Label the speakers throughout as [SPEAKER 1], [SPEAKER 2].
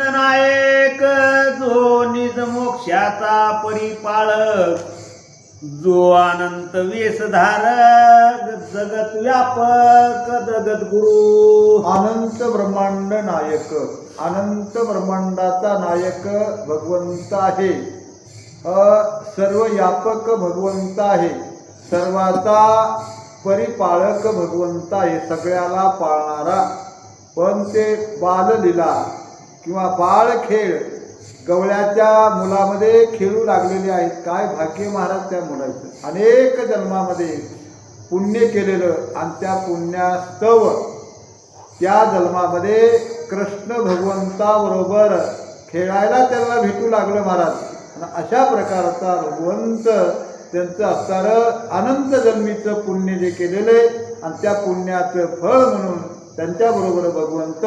[SPEAKER 1] नायक जो निज मोक्षाचा परिपाळक जो अनंत वेशधारक जगत व्यापक जगत गुरु.
[SPEAKER 2] अनंत ब्रह्मांड नायक अनंत ब्रह्मांडाचा नायक भगवंत आहे. अ, सर्व व्यापक भगवंत आहे. सर्वाचा परिपाळक भगवंत आहे सगळ्याला पाळणारा. पण ते बाललीला किंवा बाळ खेळ गवळ्याच्या मुलामध्ये खेळू लागलेले आहेत. काय भाग्य महाराज त्या मुलाचं. अनेक जन्मामध्ये पुण्य केलेलं आणि त्या पुण्यास्तव त्या जन्मामध्ये कृष्ण भगवंताबरोबर खेळायला त्यांना भेटू लागलं महाराज. आणि अशा प्रकारचा भगवंत त्यांचं असणारं अनंत जन्मीचं पुण्य जे केलेलं आहे आणि त्या पुण्याचं फळ म्हणून त्यांच्याबरोबर भगवंत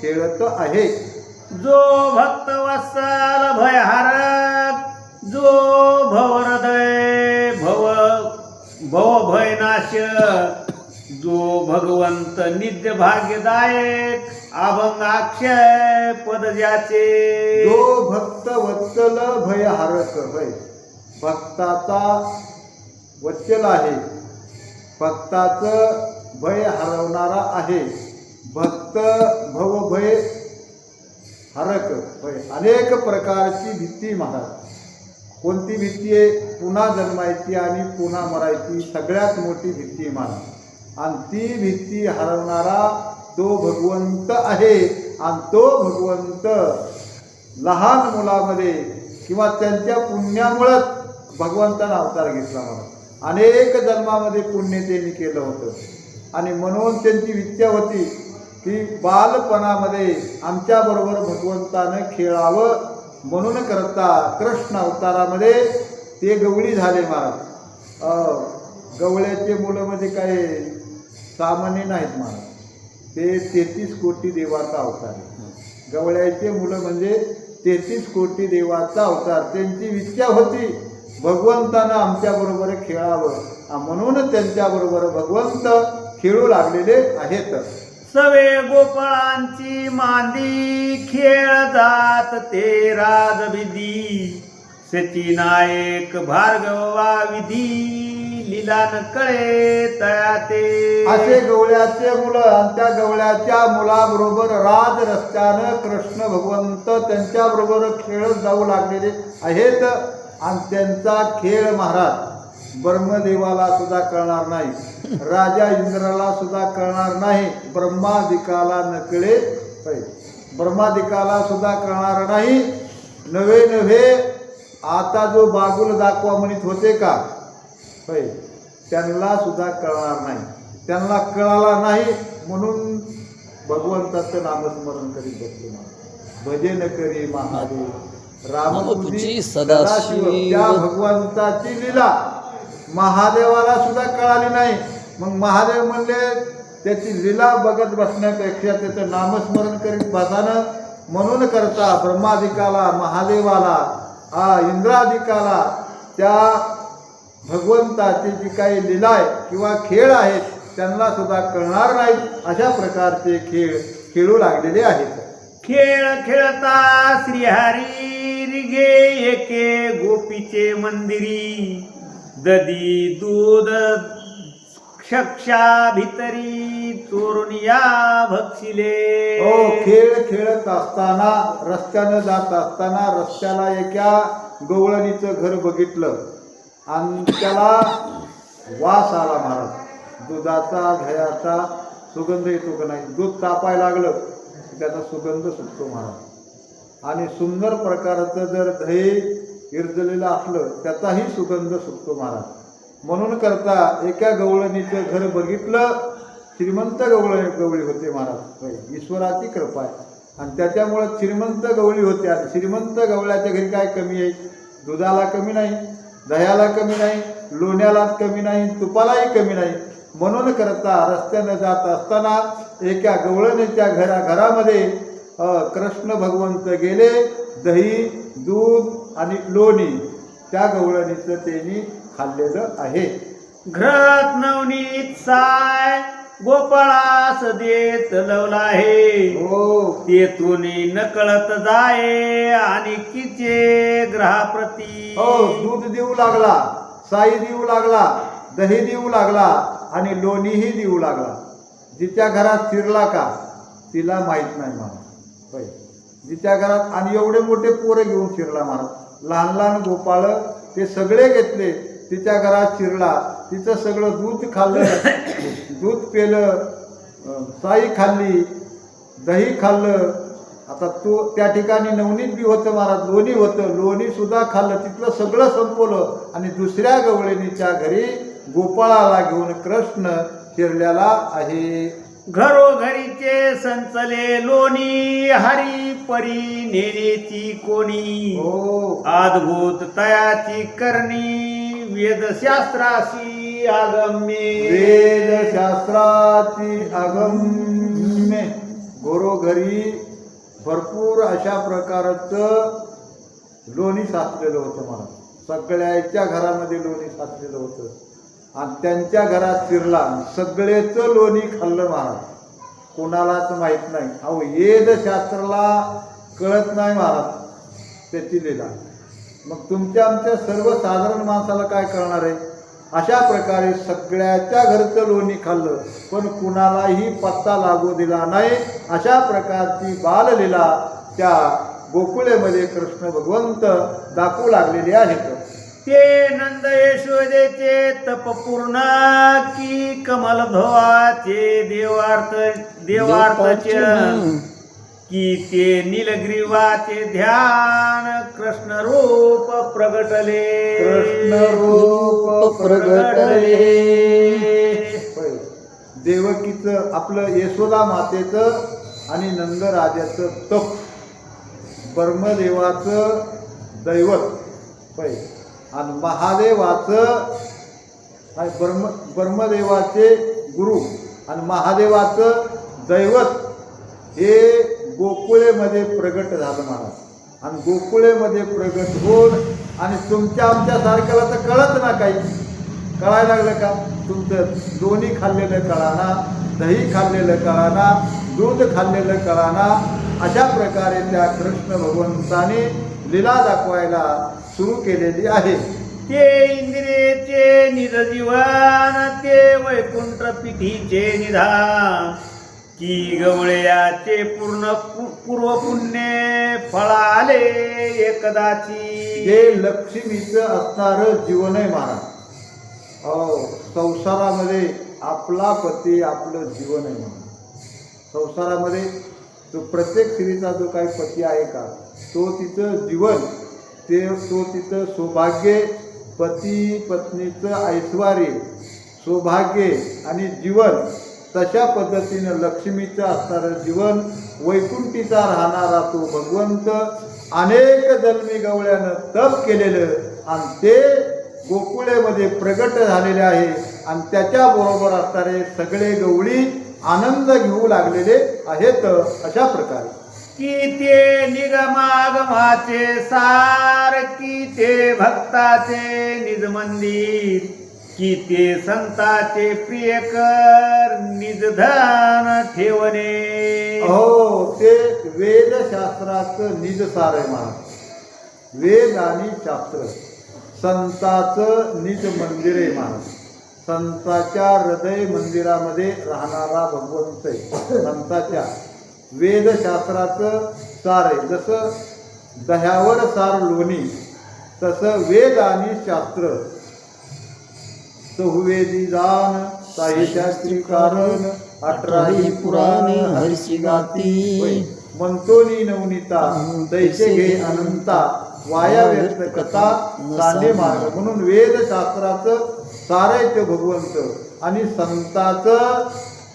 [SPEAKER 2] खेळत आहे.
[SPEAKER 1] जो भक्त वत्सल भयहारक जो भवहृदय भव भव भयनाश जो भगवंत नित्य भाग्यदायक अभंगाक्षय पद ज्याचे.
[SPEAKER 2] जो भक्त वत्सल भयहारक भय भक्ताचा वत्सल आहे. भक्ताचं भय हरवणारा आहे. भक्त भवभय हरक होय. अनेक प्रकारची भीती महाराज. कोणती भीती आहे? पुन्हा जन्मायची आणि पुन्हा मरायची सगळ्यात मोठी भीती महाराज. आणि ती भीती हरवणारा तो भगवंत आहे. आणि तो भगवंत लहान मुलामध्ये किंवा त्यांच्या पुण्यामुळंच भगवंतानं अवतार घेतला मला अनेक जन्मामध्ये पुण्य त्यांनी केलं होतं. आणि म्हणून त्यांची विद्या होती. की बालपणामध्ये आमच्याबरोबर भगवंतानं खेळावं म्हणून करता कृष्ण अवतारामध्ये ते गवळी झाले महाराज. गवळ्याचे मुलं म्हणजे काय? सामान्य नाहीत महाराज. ते तेहतीस कोटी देवाचा अवतार आहे. गवळ्याचे मुलं म्हणजे तेहतीस कोटी देवाचा अवतार. त्यांची इच्छा होती भगवंतानं आमच्याबरोबर खेळावं. म्हणून त्यांच्याबरोबर भगवंत खेळू लागलेले आहेत.
[SPEAKER 1] सवे गोपाळांची मांदी खेळ जात ते राजविधी सचिनायक भार्गवा विधी लिलान कळे तया ते
[SPEAKER 2] असे गवळ्याचे मुलं आणि त्या गवळ्याच्या मुलाबरोबर राज रस्त्यानं कृष्ण भगवंत त्यांच्याबरोबर खेळत जाऊ लागलेले आहेत आणि त्यांचा खेळ महाराज. ब्रह्मदेवाला सुद्धा कळणार नाही. राजा इंद्राला सुद्धा कळणार नाही. ब्रह्मादिकाला नकळे पाहिजे ब्रह्मादिकाला सुद्धा कळणार नाही. नवे नव्हे आता जो बागुल दाखवा म्हणत होते का? त्यांना सुद्धा कळणार नाही. त्यांना कळाला नाही म्हणून भगवंताचं नामस्मरण करीत बसले. भजन करी महादेव. रामपूजी
[SPEAKER 3] सदाशिव.
[SPEAKER 2] त्या भगवंताची लीला. महादेवाला सुद्धा कळाली नाही. मग महादेव म्हणले त्याची लीला बघत बसण्यापेक्षा त्याचं नामस्मरण करीत बसानं म्हणून करता ब्रह्मादिकाला महादेवाला हा इंद्रादिकाला त्या भगवंताची जी काही लीला आहे किंवा खेळ आहेत त्यांना सुद्धा कळणार नाहीत अशा प्रकारचे खेळ खेळू लागलेले आहेत.
[SPEAKER 1] खेळ खेळता श्रीहरी रिघे एके गोपीचे मंदिरी. ददी दूध क्षक्षा भितरी चोरून या भक्षिले.
[SPEAKER 2] हो खेळ खेळत असताना रस्त्यानं जात असताना रस्त्याला एका गवळणीचं घर बघितलं आणि त्याला वास आला महाराज दुधाचा घयाचा सुगंध येतो का नाही. दूध तापायला लागलं त्याचा सुगंध सुटतो महाराज आणि सुंदर प्रकारचं जर दही हिरजलेलं असलं त्याचाही सुगंध सुटतो महाराज. म्हणून करता एका गवळणीचं घर बघितलं श्रीमंत गवळ गवळी होते महाराज. ईश्वराची कृपा आहे. आणि त्याच्यामुळं श्रीमंत गवळी होते. आणि श्रीमंत गवळ्याच्या घरी काय कमी आहे? दुधाला कमी नाही दह्याला कमी नाही लोण्याला कमी नाही तुपालाही कमी नाही. म्हणून करता रस्त्यानं जात असताना एका गवळणीच्या घरा घरामध्ये कृष्ण भगवंत गेले दही दूध आणि लोणी त्या गवळणीचं त्यांनी खाल्लेलं आहे.
[SPEAKER 1] घरात नवनीत साय गोपाळास देत लवला आहे.
[SPEAKER 2] हो.
[SPEAKER 1] तेथून नकळत जाये आणि किचे ग्रहाप्रती.
[SPEAKER 2] हो दूध देऊ लागला साई देऊ लागला दही देऊ लागला आणि लोणीही देऊ लागला. जिच्या घरात शिरला का तिला माहीत नाही मला. जिच्या घरात आणि एवढे मोठे पोरं घेऊन शिरला महाराज लहान लहान गोपाळ ते सगळे घेतले. तिच्या घरात शिरला. तिचं सगळं दूध खाल्लं. दूध पेलं. साई खाल्ली. दही खाल्लं. आता तो त्या ठिकाणी नवनीत बी होतं महाराज. लोणी होतं. लोणीसुद्धा खाल्लं. तिथलं सगळं संपवलं. आणि दुसऱ्या गवळणीच्या घरी गोपाळाला घेऊन कृष्ण शिरलेला आहे.
[SPEAKER 1] घरोघरीचे संचले लोणी हरी परी नेनेची कोणी.
[SPEAKER 2] हो.
[SPEAKER 1] अद्भुत तयाची करणी वेदशास्त्राशी आगम्ये.
[SPEAKER 2] वेदशास्त्राची अगम्य घरोघरी भरपूर अशा प्रकारचं लोणी साचलेलं होतं मला. सगळ्याच्या घरामध्ये लोणी साचलेलं होतं. आणि त्यांच्या घरात शिरला. सगळेच लोणी खाल्लं महाराज. कोणालाच माहीत नाही. अहो वेदशास्त्राला कळत नाही महाराज. त्याची लिला. मग तुमच्या आमच्या सर्वसाधारण माणसाला काय करणार आहे? अशा प्रकारे सगळ्याच्या घरचं लोणी खाल्लं. पण कुणालाही पत्ता लागू दिला नाही. अशा प्रकारची बाललीला त्या गोकुळेमध्ये कृष्ण भगवंत दाखवू लागलेली आहेत.
[SPEAKER 1] ते नंद यशोदेचे तप पूर्ण की कमल धोवाचे देवार्थ देवार्थचे की ते निलग्रीवाचे ध्यान कृष्ण रूप प्रगटले.
[SPEAKER 2] कृष्ण रूप प्रगटले. देवकीचं आपलं यशोदा मातेचं आणि नंदराजाचं तप. ब्रह्मदेवाचं दैवत. होय. आणि महादेवाचं आणि ब्रह्म ब्रह्मदेवाचे गुरु आणि महादेवाचं दैवत हे गोकुळेमध्ये प्रगट झालं महाराज आणि गोकुळेमध्ये प्रगट होऊन आणि तुमच्या आमच्या सारख्याला तर कळत ना काही. कळायला लागलं का? तुमचं दोन्ही खाल्लेलं कळाना दही खाल्लेलं कळाना दूध खाल्लेलं कळाना अशा प्रकारे त्या कृष्ण भगवंताने लीला दाखवायला सुरू केलेली आहे.
[SPEAKER 1] ते इंद्रियेचे निज जीवन ते वैकुंठ पिठीचे निधान. की गवळयाचे पूर्ण पूर्व पुण्य फळाले एकदाची.
[SPEAKER 2] हे लक्ष्मीचं असणारं जीवन आहे महाराज. हो संसारामध्ये आपला पती आपलं जीवन आहे महाराज संसारामध्ये तो प्रत्येक स्त्रीचा जो काही पती आहे का तो तिचं जीवन ते तो तिथं सौभाग्य पती पत्नीचं ऐश्वर्य सौभाग्य आणि जीवन तशा पद्धतीनं लक्ष्मीचं असणारं जीवन वैकुंठीचा राहणारा तो भगवंत अनेक जन्मी गवळ्यानं तप केलेलं आणि ते गोकुळेमध्ये प्रगट झालेले आहे आणि त्याच्याबरोबर असणारे सगळे गवळी आनंद घेऊ लागलेले आहेत अशा प्रकारे.
[SPEAKER 1] की ते निगमागमाचे सार की ते भक्ताचे निज मंदिर की ते संताचे प्रियकर निज धन ठेवणे.
[SPEAKER 2] हो ते वेदशास्त्राचं निजसार आहे महाराज वेद आणि शास्त्र संताचं निज मंदिर आहे महाराज संताच्या हृदय मंदिरामध्ये राहणारा भगवंत आहे संताच्या. वेदशास्त्राचं सार आहे. जसं दह्यावर सार लोणी तसं वेद आणि शास्त्र. सहुवेदी दान साहिशास्त्री कारण अठराही पुराण
[SPEAKER 3] हर्षी गाती.
[SPEAKER 2] मंतोनी नवनीता दैसे घे अनंता वाया व्यक्त कथा साधे मार्ग. म्हणून वेदशास्त्राचं सारायचं भगवंत. आणि संताचं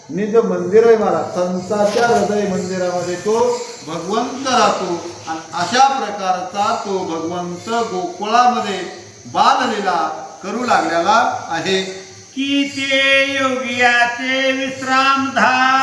[SPEAKER 2] निज मंदिर आहे मला संताच्या हृदय मंदिरामध्ये तो भगवंत राहतो. आणि अशा प्रकारचा तो भगवंत गोकुळामध्ये बाललीला करू लागलेला आहे.
[SPEAKER 1] की ते योगियाचे विश्राम धाम